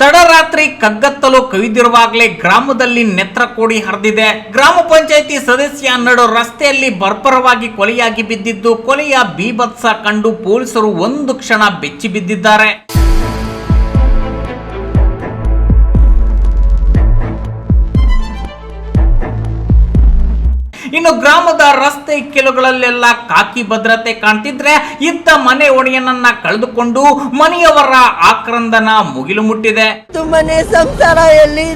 ತಡರಾತ್ರಿ ಕಗ್ಗತ್ತಲು ಕವಿದಿರುವಾಗಲೇ ಗ್ರಾಮದಲ್ಲಿ ನೆತ್ರ ಕೋಡಿ ಹರಿದಿದೆ. ಗ್ರಾಮ ಪಂಚಾಯಿತಿ ಸದಸ್ಯ ನಡು ರಸ್ತೆಯಲ್ಲಿ ಬರ್ಬರವಾಗಿ ಕೊಲೆಯಾಗಿ ಬಿದ್ದಿದ್ದು, ಕೊಲೆಯ ಬೀಭತ್ಸ ಕಂಡು ಪೊಲೀಸರು ಒಂದು ಕ್ಷಣ ಬೆಚ್ಚಿ ಬಿದ್ದಿದ್ದಾರೆ ಇನ್ನು ಗ್ರಾಮದ ರಸ್ತೆ ಕೆಲಗಳಲ್ಲೆಲ್ಲ ಕಾಕಿ ಭದ್ರತೆ ಕಾಣ್ತಿದ್ರೆ ಇತ್ತ ಮನೆ ಒಡೆಯನನ್ನ ಕಳೆದುಕೊಂಡು ಮನೆಯವರ ಆಕ್ರಂದನ ಮುಗಿಲು ಮುಟ್ಟಿದೆ. ತುಂಬಾನೆ ಸಂಸಾರ ಎಲ್ಲಿ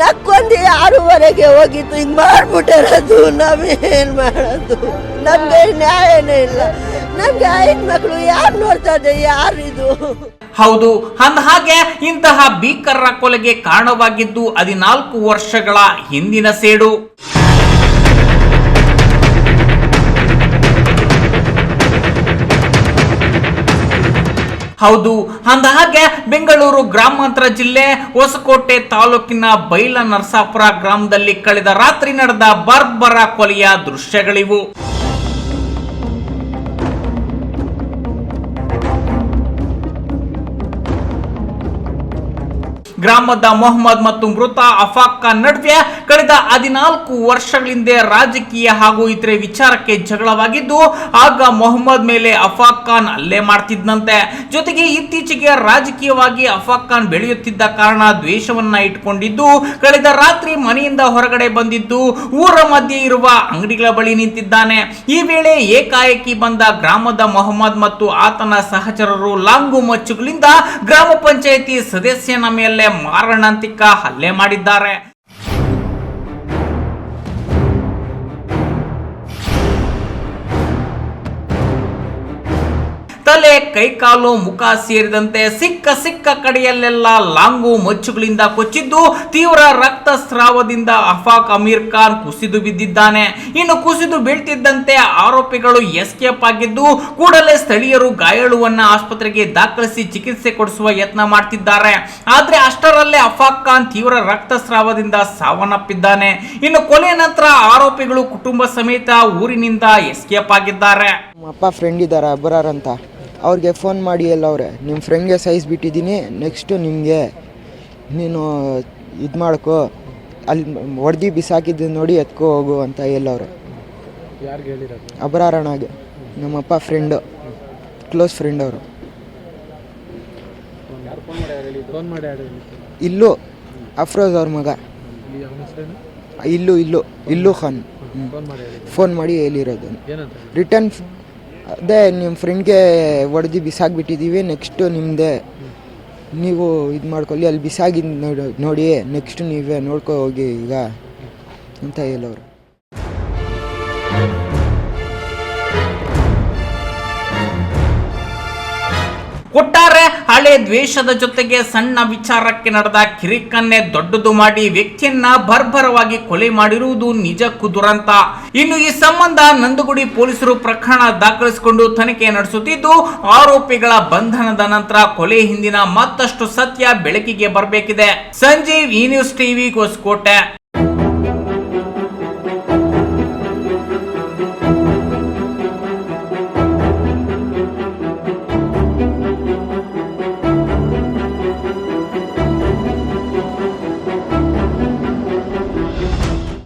ನಕ್ಕೊಂದಿ ಆರೂವರೆಗೆ ಹೋಗಿತ್ತು. ಹಿಂಗ್ ಮಾಡ್ಬಿಟ್ಟಿರೋದು ನಾವೇನ್ ಮಾಡೋದು? ನಮ್ಗೆ ನ್ಯಾಯನೇ ಇಲ್ಲ. ನಮ್ಗೆ ಐದು ಮಕ್ಕಳು ಯಾರು ನೋಡ್ತಾ ಇದೆ? ಯಾರಿದು ಹೌದು ಅಂದ ಹಾಗೆ ಇಂತಹ ಭೀಕರ ಕೊಲೆಗೆ ಕಾರಣವಾಗಿದ್ದು ಹದಿನಾಲ್ಕು ವರ್ಷಗಳ ಹಿಂದಿನ ಸೇಡು. ಹೌದು. ಅಂದ ಹಾಗೆ ಬೆಂಗಳೂರು ಗ್ರಾಮಾಂತರ ಜಿಲ್ಲೆ ಹೊಸಕೋಟೆ ತಾಲೂಕಿನ ಬೈಲ ನರಸಾಪುರ ಗ್ರಾಮದಲ್ಲಿ ಕಳೆದ ರಾತ್ರಿ ನಡೆದ ಬರ್ಬರ ಕೊಲೆಯ ದೃಶ್ಯಗಳಿವು. ಗ್ರಾಮದ ಮೊಹಮ್ಮದ್ ಮತ್ತು ಮೃತ ಅಫಾಕ್ ಖಾನ್ ನಡುವೆ ಕಳೆದ ಹದಿನಾಲ್ಕು ವರ್ಷಗಳಿಂದ ರಾಜಕೀಯ ಹಾಗೂ ಇತರೆ ವಿಚಾರಕ್ಕೆ ಜಗಳವಾಗಿದ್ದು, ಆಗ ಮೊಹಮ್ಮದ್ ಮೇಲೆ ಅಫಾಕ್ ಖಾನ್ ಹಲ್ಲೆ ಮಾಡ್ತಿದ್ದಂತೆ ಜೊತೆಗೆ ಇತ್ತೀಚೆಗೆ ರಾಜಕೀಯವಾಗಿ ಅಫಾಕ್ ಖಾನ್ ಬೆಳೆಯುತ್ತಿದ್ದ ಕಾರಣ ದ್ವೇಷವನ್ನ ಇಟ್ಕೊಂಡಿದ್ದು, ಕಳೆದ ರಾತ್ರಿ ಮನೆಯಿಂದ ಹೊರಗಡೆ ಬಂದಿದ್ದು, ಊರ ಮಧ್ಯೆ ಇರುವ ಅಂಗಡಿಗಳ ಬಳಿ ನಿಂತಿದ್ದಾನೆ. ಈ ವೇಳೆ ಏಕಾಏಕಿ ಬಂದ ಗ್ರಾಮದ ಮೊಹಮ್ಮದ್ ಮತ್ತು ಆತನ ಸಹಚರರು ಲಾಂಗು ಮಚ್ಚುಗಳಿಂದ ಗ್ರಾಮ ಪಂಚಾಯಿತಿ ಸದಸ್ಯನ ಮೇಲೆ ಮಾರಣಾಂತಿಕ ಹಲ್ಲೆ ಮಾಡಿದ್ದಾರೆ. ತಲೆ ಕೈಕಾಲು ಮುಖ ಸೇರಿದಂತೆ ಸಿಕ್ಕ ಸಿಕ್ಕ ಕಡೆಯಲ್ಲೆಲ್ಲ ಲಾಂಗು ಮಚ್ಚುಗಳಿಂದ ಕೊಚ್ಚಿದ್ದು ತೀವ್ರ ರಕ್ತಸ್ರಾವದಿಂದ ಅಫಾಕ್ ಅಮೀರ್ ಖಾನ್ ಕುಸಿದು ಬಿದ್ದಿದ್ದಾನೆ. ಇನ್ನು ಕುಸಿದು ಬೀಳ್ತಿದ್ದಂತೆ ಆರೋಪಿಗಳು ಎಸ್ಕೇಪ್ ಆಗಿದ್ದು ಕೂಡಲೇ ಸ್ಥಳೀಯರು ಗಾಯಾಳುವನ್ನ ಆಸ್ಪತ್ರೆಗೆ ದಾಖಲಿಸಿ ಚಿಕಿತ್ಸೆ ಕೊಡಿಸುವ ಯತ್ನ ಮಾಡ್ತಿದ್ದಾರೆ. ಆದ್ರೆ ಅಷ್ಟರಲ್ಲೇ ಅಫಾಕ್ ಖಾನ್ ತೀವ್ರ ರಕ್ತಸ್ರಾವದಿಂದ ಸಾವನ್ನಪ್ಪಿದ್ದಾನೆ. ಇನ್ನು ಕೊಲೆ ನಂತರ ಆರೋಪಿಗಳು ಕುಟುಂಬ ಸಮೇತ ಊರಿನಿಂದ ಎಸ್ಕೇಪ್ ಆಗಿದ್ದಾರೆ. ಅಪ್ಪ ಫ್ರೆಂಡ್ ಇದ್ದಾರೆ, ಅಬ್ರಾರ್ ಅಂತ. ಅವ್ರಿಗೆ ಫೋನ್ ಮಾಡಿ ಎಲ್ಲ ಅವರೇ ನಿಮ್ಮ ಫ್ರೆಂಡ್ಗೆ ಸೈಜ್ ಬಿಟ್ಟಿದ್ದೀನಿ ನೆಕ್ಸ್ಟು ನಿಮಗೆ ನೀನು ಇದು ಮಾಡ್ಕೋ ಅಲ್ಲಿ ಹೊಡೆದು ಬಿಸಾಕಿದ್ದು ನೋಡಿ ಎತ್ಕೊ ಹೋಗು ಅಂತ ಎಲ್ಲವ್ರೆ ಯಾರಿಗೆ ಹೇಳಿರೋದು? ಅಬರಾರಣ್ಣಗೆ ನಮ್ಮಪ್ಪ ಫ್ರೆಂಡು ಕ್ಲೋಸ್ ಫ್ರೆಂಡ್ ಅವರು. ಯಾರು ಫೋನ್ ಮಾಡಿ ಯಾರು ಫೋನ್ ಮಾಡಿ ಯಾರು ಇಲ್ಲೂ ಅಫ್ರೋಜ್ ಅವ್ರ ಮಗ. ಇಲ್ಲೂ ಇಲ್ಲೂ ಇಲ್ಲೂ ಖಾನ್. ಫೋನ್ ಮಾಡಿ ಹೇಳಿದ್ದು? ಫೋನ್ ಮಾಡಿ ಹೇಳಿರೋದು. ಏನಂತ ರಿಟರ್ನ್ ಅದೇ ನಿಮ್ಮ ಫ್ರೆಂಡ್ಗೆ ಹೊಡೆದು ಬಿಸಾಕ್ಬಿಟ್ಟಿದ್ದೀವಿ ನೆಕ್ಸ್ಟು ನಿಮ್ಮದೇ ನೀವು ಇದು ಮಾಡ್ಕೊಳ್ಳಿ, ಅಲ್ಲಿ ಬಿಸಾಗಿ ನೋಡಿ ನೋಡಿ ನೆಕ್ಸ್ಟ್ ನೀವೇ ನೋಡ್ಕೊ ಹೋಗಿ ಈಗ, ಅಂತ ಹೇಳೋರು. ಒಟ್ಟಾರೆ ಹಳೆ ದ್ವೇಷದ ಜೊತೆಗೆ ಸಣ್ಣ ವಿಚಾರಕ್ಕೆ ನಡೆದ ಕಿರಿಕನ್ನೇ ದೊಡ್ಡದು ಮಾಡಿ ವ್ಯಕ್ತಿಯನ್ನ ಬರ್ಬರವಾಗಿ ಕೊಲೆ ಮಾಡಿರುವುದು ನಿಜಕ್ಕೂ ದುರಂತ ಇನ್ನು ಈ ಸಂಬಂಧ ನಂದಗುಡಿ ಪೊಲೀಸರು ಪ್ರಕರಣ ದಾಖಲಿಸಿಕೊಂಡು ತನಿಖೆ ನಡೆಸುತ್ತಿದ್ದು, ಆರೋಪಿಗಳ ಬಂಧನದ ನಂತರ ಕೊಲೆ ಹಿಂದಿನ ಮತ್ತಷ್ಟು ಸತ್ಯ ಬೆಳಕಿಗೆ ಬರಬೇಕಿದೆ. ಸಂಜೀವ್ ಈ ನ್ಯೂಸ್ ಟಿವಿ ಹೊಸಕೋಟೆ